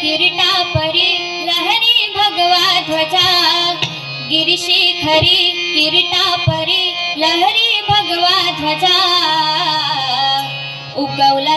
किरीटा परी लहरी भगवा ध्वजा. गिरिशिखरी किरीटा परी लहरी भगवा ध्वजा. उगवला